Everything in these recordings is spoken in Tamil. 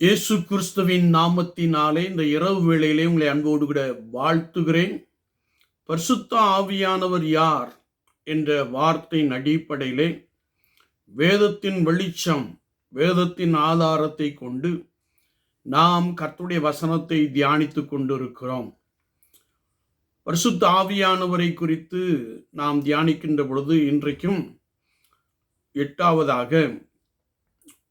இயேசு கிறிஸ்துவின் நாமத்தினாலே இந்த இரவு வேளையிலே உங்களை அன்போடு கூட வாழ்த்துகிறேன். பரிசுத்த ஆவியானவர் யார் என்ற வார்த்தையின் அடிப்படையிலே வேதத்தின் வெளிச்சம் வேதத்தின் ஆதாரத்தை கொண்டு நாம் கர்த்துடைய வசனத்தை தியானித்து கொண்டிருக்கிறோம். பரிசுத்த ஆவியானவரை குறித்து நாம் தியானிக்கின்ற பொழுது இன்றைக்கும் எட்டாவதாக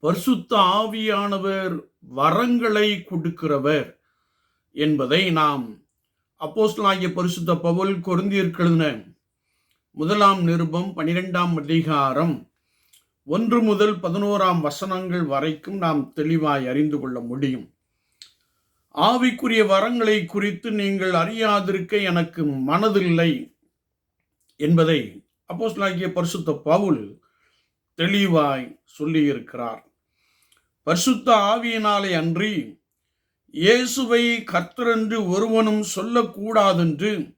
பரிசுத்த ஆவியானவர் வரங்களை கொடுக்கிறவர் என்பதை நாம் அப்போஸ்லாகிய பரிசுத்த பவுல் கொருந்தியர்கெழுதின முதலாம் நிருபம் பனிரெண்டாம் அதிகாரம் ஒன்று முதல் பதினோராம் வசனங்கள் வரைக்கும் நாம் தெளிவாய் அறிந்து கொள்ள முடியும். ஆவிக்குரிய வரங்களை குறித்து நீங்கள் அறியாதிருக்க எனக்கு மனதில்லை என்பதை அப்போஸ்லாகிய பரிசுத்த பவுல் தெளிவாய் சொல்லியிருக்கிறார். பரிசுத்த ஆவியினாலே அன்றி இயேசுவை கர்த்தரென்று ஒருவனும் சொல்லக்கூடாதென்று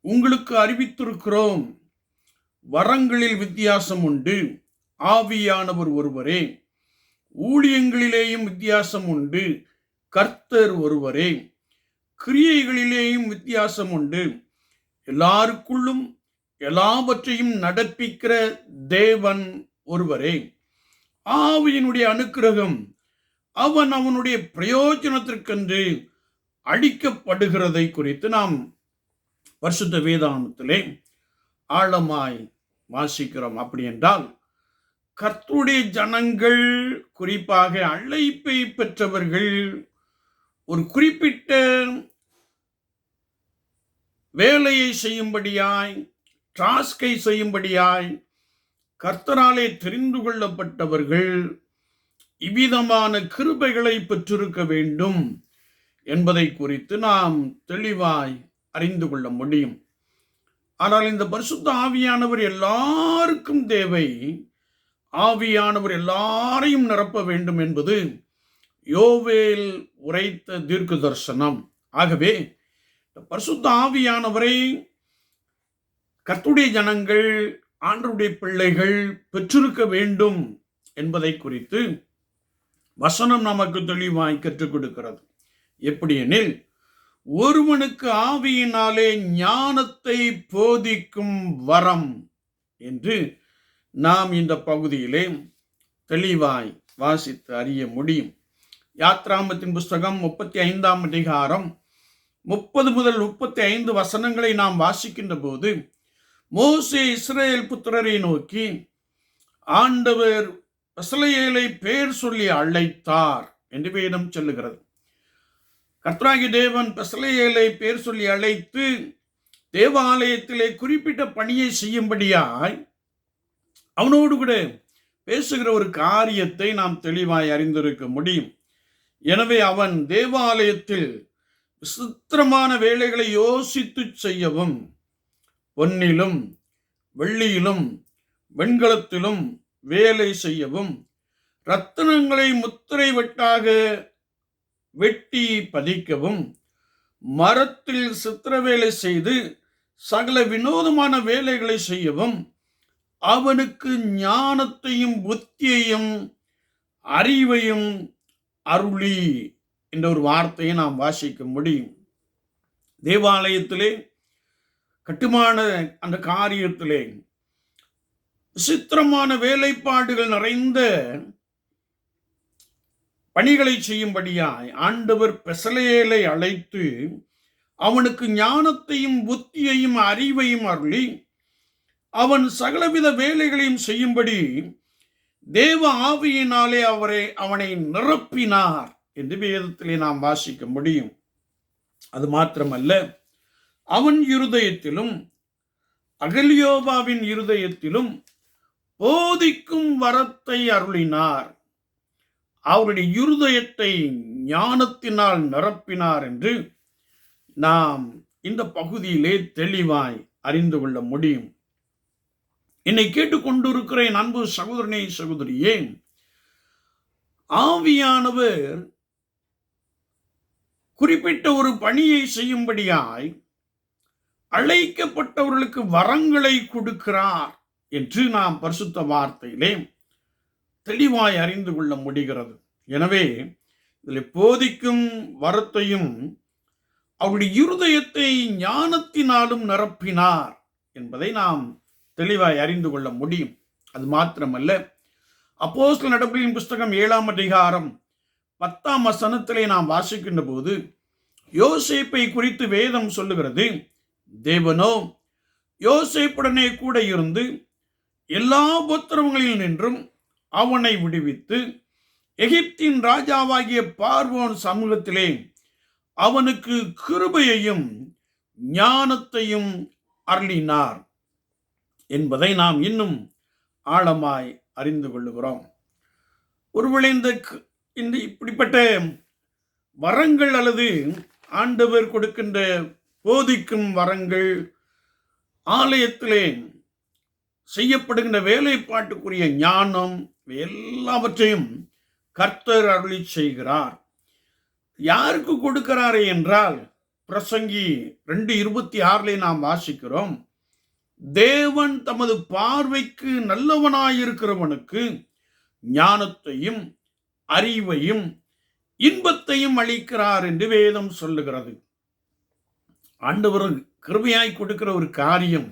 உங்களுக்கு அறிவித்திருக்கிறோம். வரங்களில் வித்தியாசம் உண்டு. ஆவியானவர் ஒருவரே. ஊழியங்களிலேயும் வித்தியாசம் உண்டு. கர்த்தர் ஒருவரே. கிரியைகளிலேயும் வித்தியாசம் உண்டு. எல்லாருக்குள்ளும் எல்லாவற்றையும் நடப்பிக்கிற தேவன் ஒருவரே. ஆவியினுடைய அனுக்கிரகம் அவன் அவனுடைய பிரயோஜனத்திற்கென்று அழிக்கப்படுகிறதை குறித்து நாம் வருஷத்த வேதாந்தத்திலே ஆழமாய் வாசிக்கிறோம். அப்படி என்றால் கர்த்தருடைய ஜனங்கள் குறிப்பாக அழைப்பை பெற்றவர்கள் ஒரு குறிப்பிட்ட வேலையை செய்யும்படியாய் டாஸ்கை செய்யும்படியாய் கர்த்தராலே தெரிந்து கொள்ளப்பட்டவர்கள் இவ்விதமான கிருபைகளை பெற்றிருக்க வேண்டும் என்பதை குறித்து நாம் தெளிவாய் அறிந்து கொள்ள முடியும். ஆனால் இந்த பரிசுத்த ஆவியானவர் எல்லாருக்கும் தேவை. ஆவியானவர் எல்லாரையும் நிரப்ப வேண்டும் என்பது யோவேல் உரைத்த தீர்க்க தரிசனம் ஆகவே இந்த பரிசுத்த ஆவியானவரை கர்த்துடைய ஜனங்கள் ஆண்டருடைய பிள்ளைகள் பெற்றிருக்க வேண்டும் என்பதை குறித்து வசனம் நமக்கு தெளிவாய் கற்றுக் கொடுக்கிறது. எப்படியெனில் ஒருவனுக்கு ஆவியினாலே ஞானத்தை போதிக்கும் வரம் என்று நாம் இந்த பகுதியிலே தெளிவாய் வாசித்து அறிய முடியும். யாத்ராமத்தின் புஸ்தகம் முப்பத்தி ஐந்தாம் அதிகாரம் முப்பது முதல் முப்பத்தி ஐந்து வசனங்களை நாம் வாசிக்கின்ற போது மோசே இஸ்ரேல் புத்திரரை நோக்கி ஆண்டவர் இஸ்ரேலை பேர் சொல்லி அழைத்தார் என்று வேதம் சொல்லுகிறது. கர்த்தராகி தேவன் பெசலையலை பேர் சொல்லி அழைத்து தேவாலயத்திலே குறிப்பிட்ட பணியை செய்யும்படியாய் அவனோடு கூட பேசுகிற ஒரு காரியத்தை நாம் தெளிவாய் அறிந்திருக்க முடியும். எனவே அவன் தேவாலயத்தில் விசித்திரமான வேலைகளை யோசித்து செய்யவும் பொன்னிலும் வெள்ளியிலும் வெண்கலத்திலும் வேலை செய்யவும் ரத்தினங்களை முத்திரை வெட்டாக வெட்டி பதிக்கவும் மரத்தில் சித்திர வேலை செய்து சகல வினோதமான வேலைகளை செய்யவும் அவனுக்கு ஞானத்தையும் புத்தியையும் அறிவையும் அருளி என்ற ஒரு வார்த்தையை நாம் வாசிக்க முடியும். தேவாலயத்திலே கட்டுமான அந்த காரியத்திலே விசித்திரமான வேலைப்பாடுகள் நிறைந்த பணிகளை செய்யும்படியாய் ஆண்டவர் பெசலேலை அழைத்து அவனுக்கு ஞானத்தையும் புத்தியையும் அறிவையும் அருளி அவன் சகலவித வேலைகளையும் செய்யும்படி தேவ ஆவியினாலே அவரை அவனை நிரப்பினார் என்று வேதத்திலே நாம் வாசிக்க முடியும். அது மாத்திரமல்ல அவன் இருதயத்திலும் அகலியோபாவின் இருதயத்திலும் போதிக்கும் வரத்தை அருளினார். அவருடைய இருதயத்தை ஞானத்தினால் நிரப்பினார் என்று நாம் இந்த பகுதியிலே தெளிவாய் அறிந்து கொள்ள முடியும். என்னை கேட்டுக்கொண்டிருக்கிறேன் அன்பு சகோதரனே சகோதரியே. ஆவியானவர் குறிப்பிட்ட ஒரு பணியை செய்யும்படியாய் அழைக்கப்பட்டவர்களுக்கு வரங்களை கொடுக்கிறார் என்று நாம் பரிசுத்த வார்த்தையிலே தெளிவாய் அறிந்து கொள்ள முடிகிறது. எனவே இதில் போதிக்கும் வரத்தையும் அவருடைய இருதயத்தை ஞானத்தினாலும் நிரப்பினார் என்பதை நாம் தெளிவாய் அறிந்து கொள்ள முடியும். அது மாத்திரமல்ல அப்போஸ்ல நடப்பின் புஸ்தகம் ஏழாம் அதிகாரம் பத்தாம் வசனத்திலே நாம் வாசிக்கின்ற போது யோசிப்பை குறித்து வேதம் சொல்லுகிறது. தேவனோ யோசிப்புடனே கூட இருந்து எல்லா உபத்திரவங்களில் நின்றும் அவனை விடுவித்து எகிப்தின் ராஜாவாகிய பார்வோன் சமூகத்திலே அவனுக்கு கிருபையையும் ஞானத்தையும் அருளினார் என்பதை நாம் இன்னும் ஆழமாய் அறிந்து கொள்ளுகிறோம். ஒருவேளை இந்த க- இந்த இப்படிப்பட்ட வரங்கள் அல்லது ஆண்டவர் கொடுக்கின்ற போதிக்கும் வரங்கள் ஆலயத்திலே செய்யப்படுகின்ற வேலைப்பாட்டுக்குரிய ஞானம் எல்லாவற்றையும் கர்த்தர் அருளி செய்கிறார். யாருக்கு கொடுக்கிறாரே என்றால் பிரசங்கி ரெண்டு இருபத்தி ஆறிலே நாம் வாசிக்கிறோம். தேவன் தமது பார்வைக்கு நல்லவனாயிருக்கிறவனுக்கு ஞானத்தையும் அறிவையும் இன்பத்தையும் அளிக்கிறார் என்று வேதம் சொல்லுகிறது. ஆண்டவர் கிருமையாய் கொடுக்கிற ஒரு காரியம்.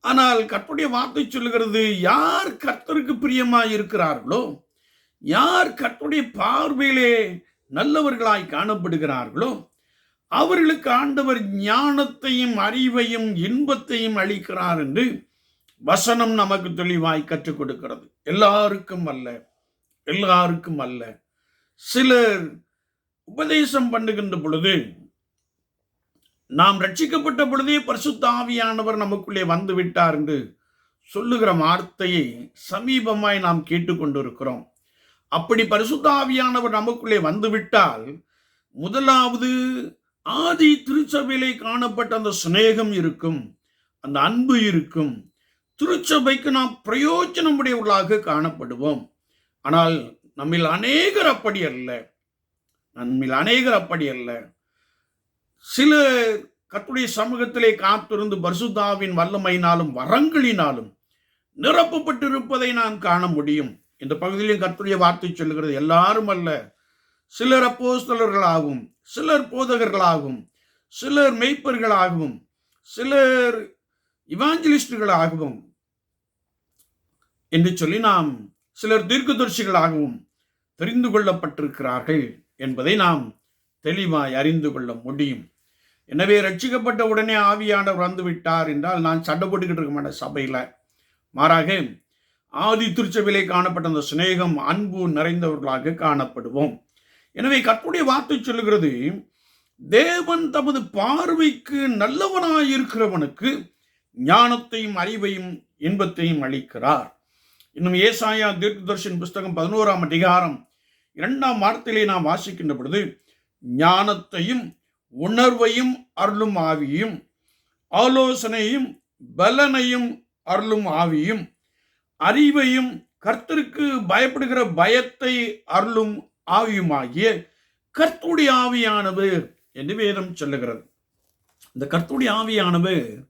ஆனால் கற்புடைய வார்த்தை சொல்லுகிறது யார் கர்த்தருக்கு பிரியமாய் இருக்கிறார்களோ யார் கர்த்தருடைய பார்வையிலே நல்லவர்களாய் காணப்படுகிறார்களோ அவர்களுக்கு ஆண்டவர் ஞானத்தையும் அறிவையும் இன்பத்தையும் அளிக்கிறார் என்று வசனம் நமக்கு தெளிவாய் கற்றுக் கொடுக்கிறது. எல்லாருக்கும் அல்ல எல்லாருக்கும் அல்ல. சிலர் உபதேசம் பண்ணுகின்ற பொழுது நாம் ரட்சிக்கப்பட்ட பொழுதே பரிசுத்தாவியானவர் நமக்குள்ளே வந்து விட்டார் என்று சொல்லுகிற வார்த்தையை சமீபமாய் நாம் கேட்டுக்கொண்டிருக்கிறோம். அப்படி பரிசுத்தாவியானவர் நமக்குள்ளே வந்துவிட்டால் முதலாவது ஆதி திருச்சபையிலே காணப்பட்ட அந்த சிநேகம் இருக்கும் அந்த அன்பு இருக்கும். திருச்சபைக்கு நாம் பிரயோஜனமுடையவர்களாக காணப்படுவோம். ஆனால் நம்மில் அநேகர் அப்படி அல்ல. நம்மில் அநேகர் அப்படி அல்ல. சில கத்துடைய சமூகத்திலே காத்திருந்து பர்சுதாவின் வல்லமையினாலும் வரங்களினாலும் நிரப்பப்பட்டிருப்பதை நாம் காண முடியும். இந்த பகுதியிலும் கத்துடைய வார்த்தை சொல்லுகிறது எல்லாரும் அல்ல சிலர் அப்போஸ்தலர்களாகவும் சிலர் போதகர்களாகவும் சிலர் மெய்ப்பர்களாகவும் சிலர் இவாஞ்சலிஸ்டுகளாகவும் என்று சொல்லி நாம் சிலர் தீர்க்கதர்சிகளாகவும் தெரிந்து கொள்ளப்பட்டிருக்கிறார்கள் என்பதை நாம் தெளிவாய் அறிந்து கொள்ள முடியும். எனவே ரட்சிக்கப்பட்ட உடனே ஆவியானவர் வந்து விட்டார் என்றால் நான் சண்டை போட்டுக்கிட்டு இருக்க மாட்டேன் சபையில். மாறாக ஆதி திருச்சபையிலே காணப்பட்ட அந்த சிநேகம் அன்பு நிறைந்தவர்களாக காணப்படுவோம். எனவே கற்புடைய வார்த்தை சொல்லுகிறது தேவன் தமது பார்வைக்கு நல்லவனாயிருக்கிறவனுக்கு ஞானத்தையும் அறிவையும் இன்பத்தையும் அளிக்கிறார். இன்னும் ஏசாயா தீர்க்கதர்ஷன் புஸ்தகம் பதினோராம் அதிகாரம் இரண்டாம் வார்த்தையிலே நாம் வாசிக்கின்ற பொழுது ஞானத்தையும் உணர்வையும் அருளும் ஆவியும் ஆலோசனையும் பலனையும் அருளும் ஆவியும் அறிவையும் கர்த்தருக்கு பயப்படுகிற பயத்தை அருளும் ஆவியுமாகிய கர்த்துடைய ஆவியானது என்று வேதம் சொல்லுகிறது. இந்த கர்த்துடைய ஆவியானது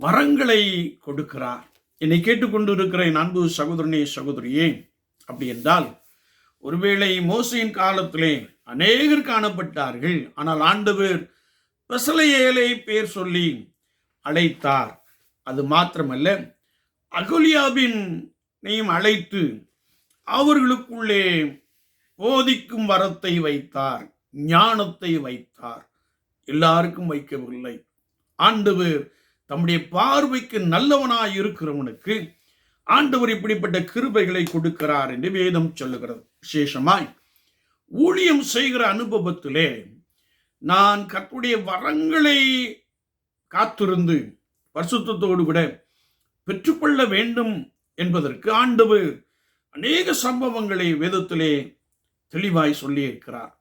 வரங்களை கொடுக்கிறார். என்னை கேட்டுக்கொண்டிருக்கிற என் அன்பு சகோதரனே சகோதரியே அப்படி என்றால் ஒருவேளை மோசையின் காலத்திலே அநேகர் காணப்பட்டார்கள். ஆனால் ஆண்டவர் பெசலையேலை பேர் சொல்லி அழைத்தார். அது மாத்திரமல்ல அகோலியாவினையும் அழைத்து அவர்களுக்குள்ளே போதிக்கும் வரத்தை வைத்தார் ஞானத்தை வைத்தார். எல்லாருக்கும் வைக்கவில்லை. ஆண்டவர் தம்முடைய பார்வைக்கு நல்லவனாய் இருக்கிறவனுக்கு ஆண்டவர் இப்படிப்பட்ட கிருபைகளை கொடுக்கிறார் என்று வேதம் சொல்லுகிறது. விசேஷமாய் ஊழியம் செய்கிற அனுபவத்திலே நான் கற்புடைய வரங்களை காத்திருந்து பரிசுத்தோடு கூட பெற்றுக்கொள்ள வேண்டும் என்பதற்கு ஆண்டவர் அநேக சம்பவங்களை வேதத்திலே தெளிவாய் சொல்லியிருக்கிறார்.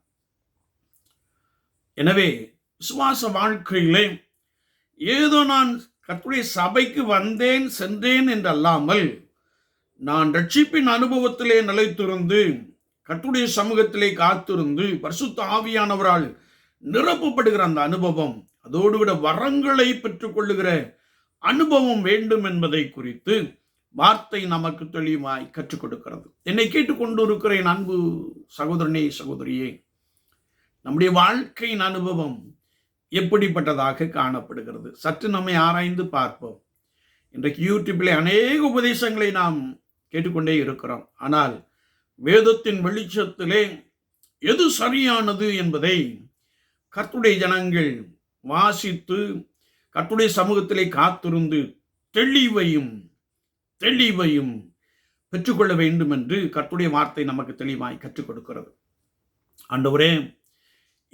எனவே விசுவாச வாழ்க்கையிலே ஏதோ நான் கர்த்தருடைய சபைக்கு வந்தேன் சென்றேன் என்றல்லாமல் நான் ரட்சிப்பின் அனுபவத்திலே நிலைத்திருந்து கர்த்தருடைய சமூகத்திலே காத்திருந்து பரிசுத்த ஆவியானவரால் நிரப்பப்படுகிற அந்த அனுபவம் அதோடு விட வரங்களை பெற்றுக்கொள்ளுகிற அனுபவம் வேண்டும் என்பதை குறித்து வார்த்தை நமக்கு தெளிவாய் கற்றுக் கொடுக்கிறது என்னை கேட்டுக்கொண்டிருக்கிறேன் அன்பு சகோதரனே சகோதரியே நம்முடைய வாழ்க்கையின் அனுபவம் எப்படிப்பட்டதாக காணப்படுகிறது? சற்று நம்மை ஆராய்ந்து பார்ப்போம். இன்றைக்கு யூடியூப்பில் அநேக உபதேசங்களை நாம் கேட்டுக்கொண்டே இருக்கிறோம். ஆனால் வேதத்தின் வெளிச்சத்திலே எது சரியானது என்பதை கர்த்துடைய ஜனங்கள் வாசித்து கர்த்துடைய சமூகத்திலே காத்திருந்து தெளிவையும் தெளிவையும் பெற்றுக்கொள்ள வேண்டும் என்று கர்த்துடைய வார்த்தை நமக்கு தெளிவாய் கற்றுக் கொடுக்கிறது. ஆண்டவரே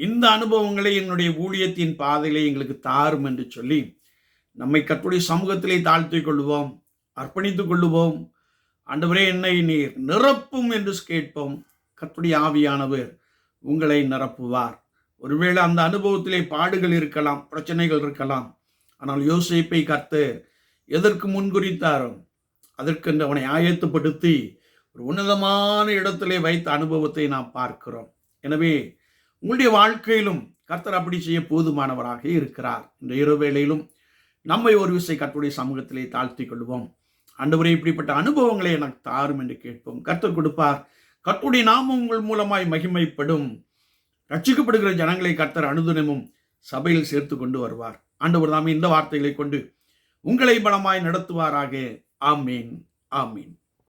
இந்த அனுபவங்களை என்னுடைய ஊழியத்தின் பாதையிலே எங்களுக்கு தாரும் என்று சொல்லி நம்மை கர்த்துடைய சமூகத்திலே தாழ்த்திக் கொள்வோம் அர்ப்பணித்துக் கொள்ளுவோம். ஆண்டவரே என்னை நீர் நிரப்பும் என்று கேட்போம். கர்த்துடைய ஆவியானவர் உங்களை நிரப்புவார். ஒருவேளை அந்த அனுபவத்திலே பாடுகள் இருக்கலாம் பிரச்சனைகள் இருக்கலாம். ஆனால் யோசிப்பை கத்து எதற்கு முன்குறித்தாரோ அதற்கென்று அவனை ஆயத்தப்படுத்தி ஒரு உன்னதமான இடத்திலே வைத்த அனுபவத்தை நாம் பார்க்கிறோம். எனவே உங்களுடைய வாழ்க்கையிலும் கர்த்தர் அப்படி செய்ய போதுமானவராக இருக்கிறார். இந்த இரவேளையிலும் நம்மை ஒரு விசை கர்த்தருடைய சமூகத்திலே தாழ்த்தி கொள்வோம். அன்றுவரை இப்படிப்பட்ட அனுபவங்களை எனக்கு தாரும் என்று கேட்போம். கர்த்தர் கொடுப்பார். கர்த்தருடைய நாமம் உங்கள் மூலமாய் மகிமைப்படும். ரட்சிக்கப்படுகிற ஜனங்களை கர்த்தர் அனுதினமும் சபையில் சேர்த்து கொண்டு வருவார். ஆண்டவர் தாமே இந்த வார்த்தைகளை கொண்டு உங்களை பலமாய் நடத்துவாராக. ஆமீன். ஆமீன்.